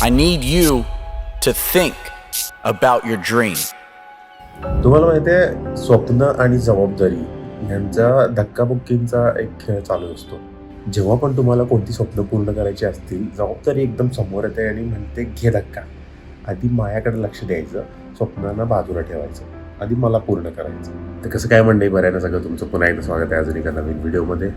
I need you to think about your dream. तुम्हाला माहिती आहे स्वप्न आणि जबाबदारी यांचा धक्काबुक्कींचा एक खेळ चालू असतो. जेव्हा पण तुम्हाला कोणती स्वप्न पूर्ण करायची असतील जबाबदारी एकदम समोर येते आणि म्हणते घे धक्का. आधी मायाकडे लक्ष द्यायचं स्वप्नांना बाजूला ठेवायचं आधी मला पूर्ण करायचं. तर कसं काय म्हणणं बरं सगळं तुमचं? पुन्हा एकदा स्वागत आहे अजून एका नवीन व्हिडिओमध्ये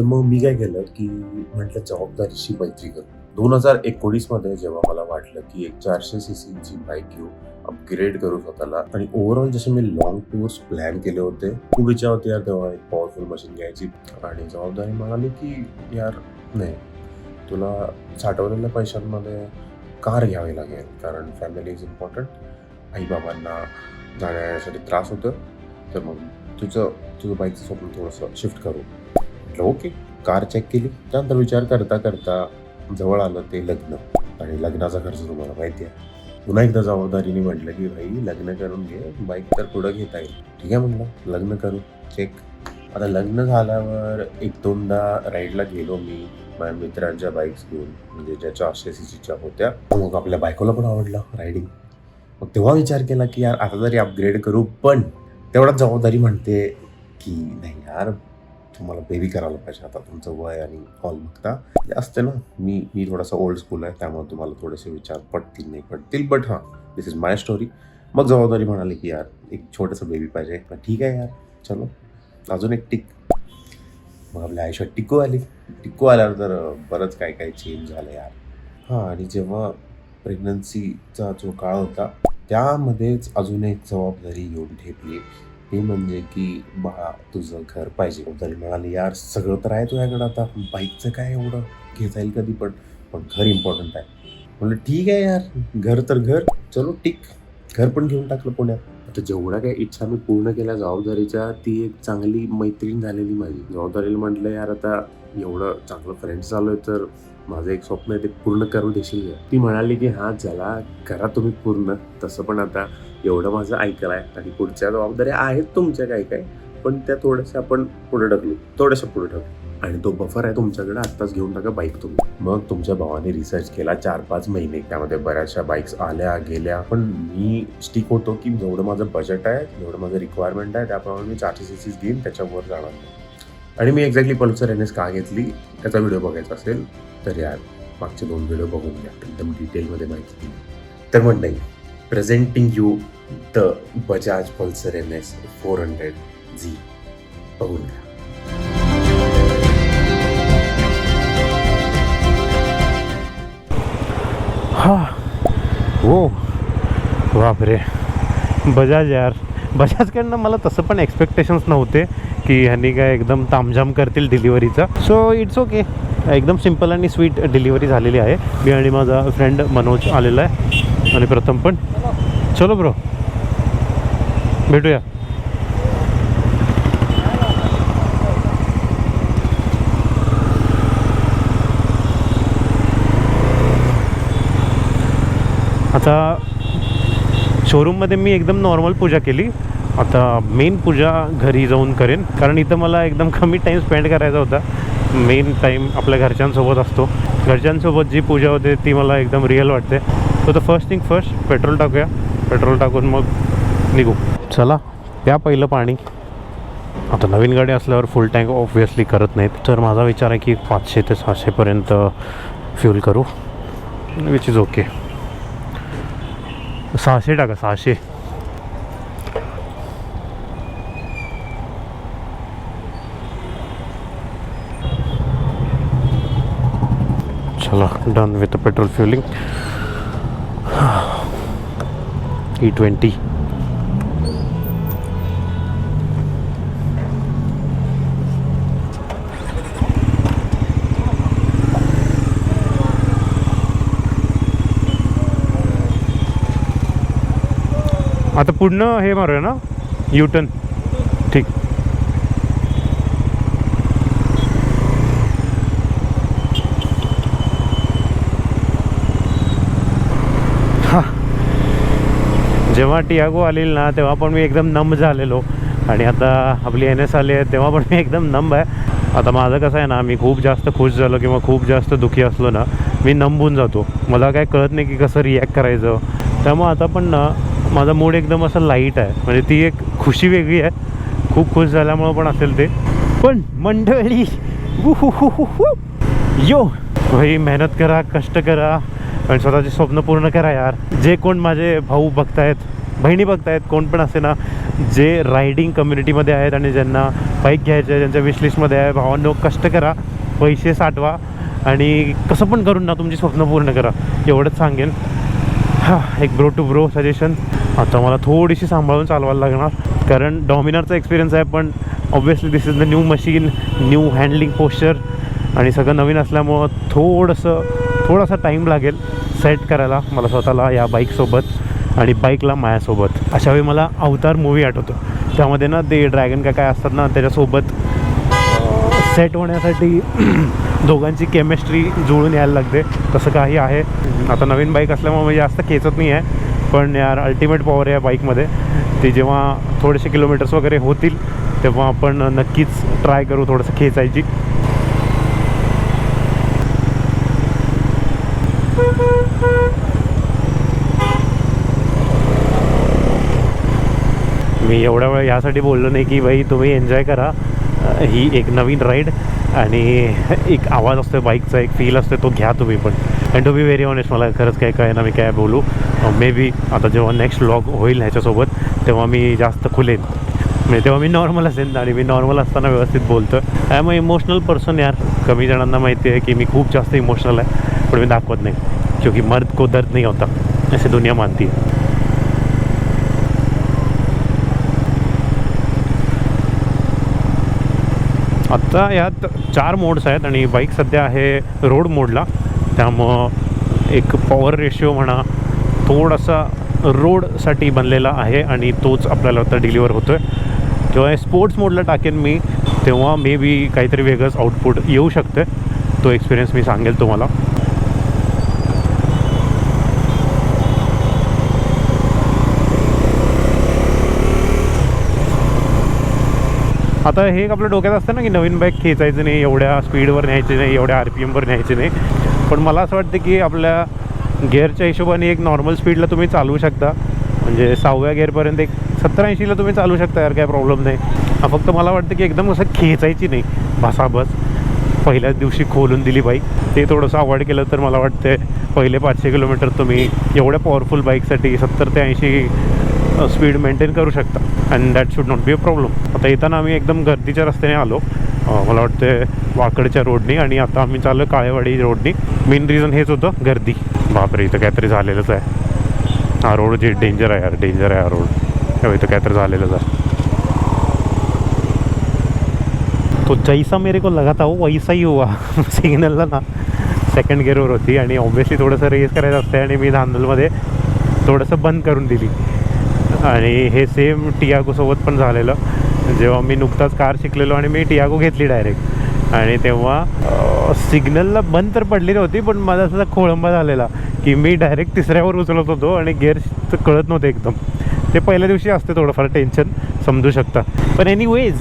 तर मग मी काय केलं की म्हटलं जबाबदारीशी मैत्री करू. दोन हजार एकोणीसमध्ये जेव्हा मला वाटलं की एक चारशे सी सीची बाईक घेऊ अपग्रेड करू स्वतःला आणि ओव्हरऑल जसे मी लॉंग टूर्स प्लॅन केले होते खूप इच्छा होती यार तेव्हा एक पॉवरफुल मशीन घ्यायची. आणि जबाबदारी म्हणाली की यार नाही तुला साठवलेल्या पैशांमध्ये कार घ्यावी लागेल कारण फॅमिली इज इम्पॉर्टंट आईबाबांना जाण्या त्रास होतं. तर मग तुझं तुझं बाईकचं स्वप्न थोडंसं शिफ्ट करू. म्हटलं ओके. कार चेक केली. त्यानंतर विचार करता करता जवळ आलं ते लग्न. आणि लग्नाचा खर्च तुम्हाला माहिती आहे. पुन्हा एकदा जबाबदारीने म्हटलं की भाई लग्न करून घे. बाईक तर पुढं घेता येईल. ठीक आहे म्हणलं लग्न करू. चेक आता लग्न झाल्यावर एक दोनदा राईडला गेलो मी. माझ्या मित्रांच्या बाईक्स घेऊन. म्हणजे ज्याच्या चारशे सी सीच्या होत्या. मग आपल्या बायकोला पण आवडलं रायडिंग मग तेव्हा विचार केला की यार आता तरी अपग्रेड करू. पण तेवढाच जबाबदारी म्हणते की नाही यार तुम्हाला बेबी करायला पाहिजे. आता तुमचं वय आणि कॉल बघता. ते असते ना मी मी थोडासा ओल्ड स्कूल आहे त्यामुळे तुम्हाला थोडेसे विचार पडतील नाही पडतील. बट हां दिस इज माय स्टोरी मग जबाबदारी म्हणाली की यार एक छोटंसं बेबी पाहिजे. पण ठीक आहे यार चलो. अजून एक टिक मग आपल्या आयुष्यात टिकू आली. टिकू आल्यावर तर बरंच काय काय चेंज झालं यार. हां आणि जेव्हा प्रेग्नन्सीचा जो काळ होता त्यामध्येच अजून एक जबाबदारी येऊन ठेपली. ते म्हणजे की बाळा तुझं घर पाहिजे तरी म्हणाले यार सगळं तर आहे तुझ्याकडं आता. बाईकचं काय एवढं? घेता येईल कधी पण. पण घर इम्पॉर्टंट आहे. म्हणलं ठीक आहे यार. घर तर घर. चलो ठीक. घर पण घेऊन टाकलं पुण्यात. आता जेवढ्या काही इच्छा मी पूर्ण केल्या जबाबदारीच्या ती एक चांगली मैत्रीण झालेली माझी. जबाबदारीला म्हटलं यार आता एवढं चांगलं फ्रेंड्स झालोय तर माझं एक स्वप्न आहे ते पूर्ण करू देशील का? ती म्हणाली की हां चला करा तुम्ही पूर्ण. तसं पण आता एवढं माझं ऐकलं आहे आणि पुढच्या जबाबदाऱ्या आहेत तुमच्या काय काय पण त्या थोड्याशा आपण पुढे ढकलू थोड्याशा पुढे ढकलू. आणि तो बफर आहे तुमच्याकडे आत्ताच घेऊन टाका बाईक तुम्ही. मग तुमच्या भावाने रिसर्च केला चार पाच महिने त्यामध्ये बऱ्याचशा बाईक्स आल्या गेल्या पण मी स्टिक होतो की जेवढं माझं बजेट आहे जेवढं माझं रिक्वायरमेंट आहे त्याप्रमाणे मी चारशे सी सीज घेईन त्याच्यावर जाणार नाही. आणि मी एक्झॅक्टली पल्सर एन एस का घेतली त्याचा व्हिडिओ बघायचा असेल तर यार मागचे दोन व्हिडिओ बघून घ्या. एकदम डिटेलमध्ये माहिती दिली. तर मग नाही presenting you the Bajaj Pulsar N S four hundred Z बघून घ्या. हा. हो. बापरे. बजाज यार. बजाजकडनं मला तसं पण एक्सपेक्टेशन्स नव्हते. की ह्यांनी काय एकदम तामझाम करतील डिलिव्हरीचा सो इट्स ओके एकदम सिंपल आणि स्वीट डिलिव्हरी झालेली आहे. मी आणि माझा फ्रेंड मनोज आलेला आहे. आणि प्रथम पण. चलो ब्रो भेटूया. आता शोरूममध्ये मी एकदम नॉर्मल पूजा केली. आता मेन पूजा घरी जाऊन करेन. कारण इथं मला एकदम कमी टाईम स्पेंड करायचा होता. मेन टाईम आपल्या घरच्यांसोबत असतो. घरच्यांसोबत जी पूजा होते ती मला एकदम रिअल वाटते. So first thing first petrol टाकूया. पेट्रोल टाकून मग निघू. चला त्या पहिलं पाणी. आता नवीन गाडी असल्यावर फुल टँक ऑब्व्हियसली करत नाहीत. तर माझा विचार आहे की पाचशे ते सहाशेपर्यंत फ्युल करू विच इज ओके सहाशे टाका सहाशे. चला done with petrol fueling E twenty आता पुढनं हे मारूया ना? युटर्न ठीक. जेव्हा टियागो आलेली ना तेव्हा पण मी एकदम नम झालेलो. आणि आता आपली एन एस आली आहे तेव्हा पण मी एकदम नंब आहे. आता माझं कसं आहे ना मी खूप जास्त खुश झालो किंवा खूप जास्त दुःखी असलो ना मी नंबून जातो. मला काय कळत नाही की कसं रिॲक्ट करायचं. त्यामुळं आता पण ना माझा मूड एकदम असं लाइट आहे. म्हणजे ती एक खुशी वेगळी आहे. खूप खुश झाल्यामुळं पण असेल ते. पण मंडळी यो भाई मेहनत करा कष्ट करा. आणि स्वतःचे स्वप्न पूर्ण करा यार. जे कोण माझे भाऊ बघतायत बहिणी बघतायत कोण पण असे ना जे रायडिंग कम्युनिटीमध्ये आहेत आणि ज्यांना बाईक घ्यायचं आहे ज्यांच्या विशलिस्टमध्ये आहे भावांनो कष्ट करा पैसे साठवा आणि कसं पण करून ना तुमची स्वप्न पूर्ण करा. एवढंच सांगेन. हा एक ब्रो टू ब्रो सजेशन आता मला थोडीशी सांभाळून चालवायला लागणार कारण डॉमिनारचा एक्सपिरियन्स आहे पण obviously this is the new machine new handling posture आणि सगळं नवीन असल्यामुळं थोडंसं थोडासा टाईम लागेल सेट करायला मला स्वतःला या बाईकसोबत आणि बाईकला माझ्यासोबत अशावेळी मला अवतार मूवी आठवतो. त्यामध्ये ना ते ड्रॅगन का काय असतात ना त्याच्यासोबत सेट होण्यासाठी दोघांची केमिस्ट्री जुळून यायला लागते. तसं काही आहे. आता नवीन बाईक असल्यामुळे म्हणजे जास्त खेचत नाही आहे पण यार अल्टिमेट पॉवर आहे या बाईकमध्ये ती जेव्हा थोडेसे किलोमीटर्स वगैरे होतील तेव्हा आपण नक्कीच ट्राय करू थोडंसं खेचायची. मी एवढ्या वेळ यासाठी बोललो नाही की भाई तुम्ही एन्जॉय करा. ही एक नवीन राईड आणि एक आवाज असतो बाईकचा एक फील असतो तो घ्या तुम्ही पण. And to be very honest मला खरंच काय काय ना मी काय बोलू. मे बी आता जेव्हा नेक्स्ट लॉग होईल ह्याच्यासोबत तेव्हा मी जास्त खुलेन. म्हणजे तेव्हा मी नॉर्मल असेन आणि मी नॉर्मल असताना व्यवस्थित बोलतो आय एम इमोशनल पर्सन यार. कमी जणांना माहिती आहे की मी खूप जास्त इमोशनल आहे पण मी दाखवत नाही. क्योंकि मर्द को दर्द नाही होता. असे दुनिया मानती आत्ता यात चार मोड्स आहेत आणि बाईक सध्या आहे रोड मोडला. त्यामुळं एक पॉवर रेशिओ म्हणा थोडासा रोडसाठी बनलेला आहे आणि तोच आपल्याला आता डिलिव्हर होतो आहे जेव्हा स्पोर्ट्स मोडला टाकेन मी तेव्हा मे बी काहीतरी वेगळंच आउटपुट येऊ शकते तो एक्सपिरियन्स मी सांगेल तुम्हाला. आता हे एक आपल्या डोक्यात असतं ना की नवीन बाईक खेचायचं नाही एवढ्या स्पीडवर न्यायची नाही एवढ्या आर पी एमवर न्यायचे नाही. पण मला असं वाटतं की आपल्या गिअरच्या हिशोबाने एक नॉर्मल स्पीडला तुम्ही चालवू शकता. म्हणजे सहाव्या गिअरपर्यंत एक सत्तर ऐंशीला तुम्ही चालू शकता यार काय प्रॉब्लेम नाही. हा फक्त मला वाटतं की एकदम असं खेचायची नाही. भासाभस. पहिल्याच दिवशी खोलून दिली बाईक ते थोडंसं अवॉइड केलं तर मला वाटतं पहिले पाचशे किलोमीटर तुम्ही एवढ्या पॉवरफुल बाईकसाठी सत्तर ते ऐंशी स्पीड मेंटेन करू शकता. And that should not be a problem आता येताना आम्ही एकदम गर्दीच्या रस्त्याने आलो. मला वाटतं वाकडच्या रोडनी आणि आता आम्ही चाललो काळेवाडी रोडनी मेन रिझन हेच होतं गर्दी. बापरे इथं काहीतरी झालेलंच आहे. हा रोड जे डेंजर आहे यार डेंजर आहे हा रोड हो, इथं काहीतरी झालेलंच आहे. तो जैसा मेरे को लगा था वो वैसा ही हुआ. सिग्नलला ना सेकंड गिअरवर होती आणि ऑब्व्हियसली थोडंसं रेस करायचं असते आणि मी धांदलमध्ये थोडंसं बंद करून दिली. आणि हे सेम टियागोसोबत पण झालेलं. जेव्हा मी नुकताच कार शिकलेलो आणि मी टियागो घेतली डायरेक्ट आणि तेव्हा सिग्नलला बंद तर पडलेली होती पण माझा असा खोळंबा झालेला की मी डायरेक्ट तिसऱ्यावर उचलत होतो आणि गेअर कळत नव्हते एकदम. ते पहिल्या दिवशी असते थोडंफार टेन्शन समजू शकता. पण एनिवेज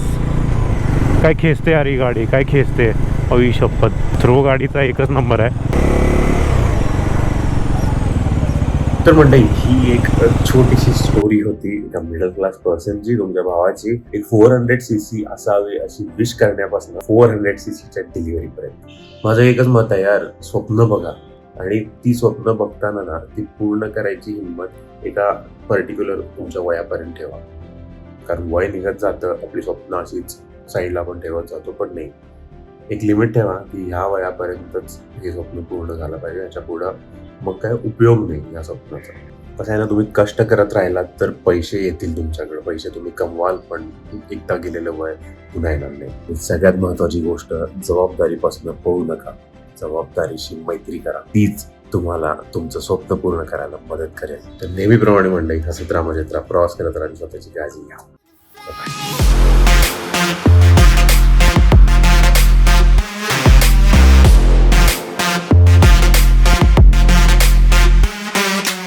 काय खेचते अरे गाडी? काय खेचते? अवी शपथ. थ्रो गाडीचा एकच नंबर आहे. तर मंडळी ही एक छोटीशी स्टोरी होती. एका मिडल क्लास पर्सनची तुमच्या भावाची. एक फोर हंड्रेड सी सी असावी अशी विश करण्यापासून फोर हंड्रेड सी सीच्या डिलिव्हरी पर्यंत. माझं एकच मत आहे यार स्वप्न बघा. आणि ती स्वप्न बघताना ना ती पूर्ण करायची हिंमत एका पर्टिक्युलर तुमच्या वयापर्यंत ठेवा. कारण वय निघत जातं आपली स्वप्न अशीच साईडला पण ठेवत जातो पण नाही. एक लिमिट ठेवा की ह्या वयापर्यंतच हे स्वप्न पूर्ण झालं पाहिजे. याच्या पुढं मग काय उपयोग नाही या स्वप्नाचा. कसं आहे ना तुम्ही कष्ट करत राहिलात तर पैसे येतील तुमच्याकडे. पैसे तुम्ही कमवाल पण एकदा गेलेलं वय पुन्हा येणार नाही. सगळ्यात महत्वाची गोष्ट जबाबदारीपासून पळू नका. जबाबदारीशी मैत्री करा. तीच तुम्हाला तुमचं स्वप्न पूर्ण करायला मदत करेल. तर नेहमीप्रमाणे म्हणलं ह्या सत्रामध्ये मजेत प्रवास करत राहा स्वतःची काळजी घ्या.